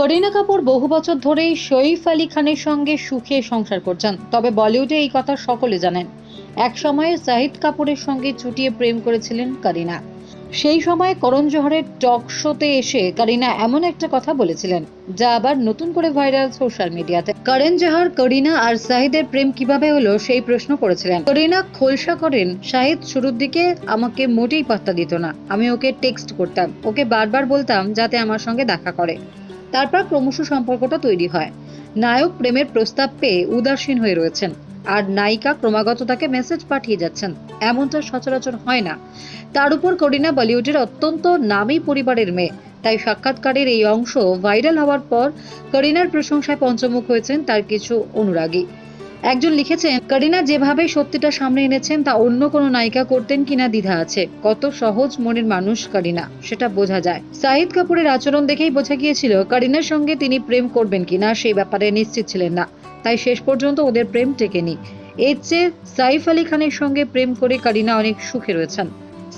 করিনা কাপুর বহু বছর ধরেই শরীফ আলী খানের সঙ্গে সুখে সংসার করছেন। তবে বলিউডে এই কথা সকলে জানেন। এক সময়ে জাহিদ কাপুরের সঙ্গে চুটিয়ে প্রেম করেছিলেন করিনা। সেই সময় করণ জোহরের টক শোতে এসে করিনা এমন একটা কথা বলেছিলেন, যা আবার নতুন করে ভাইরাল সোশ্যাল মিডিয়াতে। করণ জোহর, করিনা আর শাহিদের প্রেম কীভাবে হলো সেই প্রশ্ন করেছিলেন। করিনা খোলসা করেন, শাহিদ, শুরুর দিকে আমাকে মোটেই পাত্তা দিত না। আমি ওকে টেক্সট করতাম, ওকে বারবার বলতাম যাতে আমার সঙ্গে দেখা করে। তারপর ক্রমশ সম্পর্কটা তৈরি হয়। নায়ক প্রেমের প্রস্তাব পেয়ে উদাসীন হয়ে রয়েছেন আর নায়িকা ক্রমাগত তাকে মেসেজ পাঠিয়ে যাচ্ছেন। এমনটা সচরাচর হয় না। তার উপর করিনা বলিউডের অত্যন্ত নামী পরিবারের মেয়ে। তাই সাক্ষাৎকারের এই অংশ ভাইরাল হওয়ার পর করিনার প্রশংসায় পঞ্চমুখ হয়েছেন তার কিছু অনুরাগী। একজন লিখেছেন, করিনা যেভাবে সত্যিটা সামনে এনেছেন, তা অন্য কোনো নায়িকা করতেন কিনা দ্বিধা আছে। কত সহজ মনের মানুষ করিনা, সেটা বোঝা যায়। সাহিদ কাপুরের আচরণ দেখেই বোঝা গিয়েছিল, করিনার সঙ্গে তিনি প্রেম করবেন কিনা সেই ব্যাপারে নিশ্চিত ছিলেন না। তাই শেষ পর্যন্ত ওদের প্রেম টেকেনি। এর চেয়ে সাইফ আলী খানের সঙ্গে প্রেম করে করিনা অনেক সুখে রয়েছেন।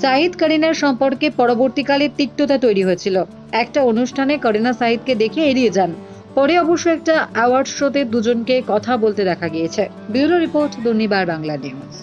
সাহিদ করিনার সম্পর্কে পরবর্তীকালে তিক্ততা তৈরি হয়েছিল। একটা অনুষ্ঠানে করিনা সাহিদকে দেখে এড়িয়ে যান। পরে অবশ্য একটা অ্যাওয়ার্ড শোতে দুজনকে কথা বলতে দেখা গিয়েছে। Bureau report Durnibar Bangla news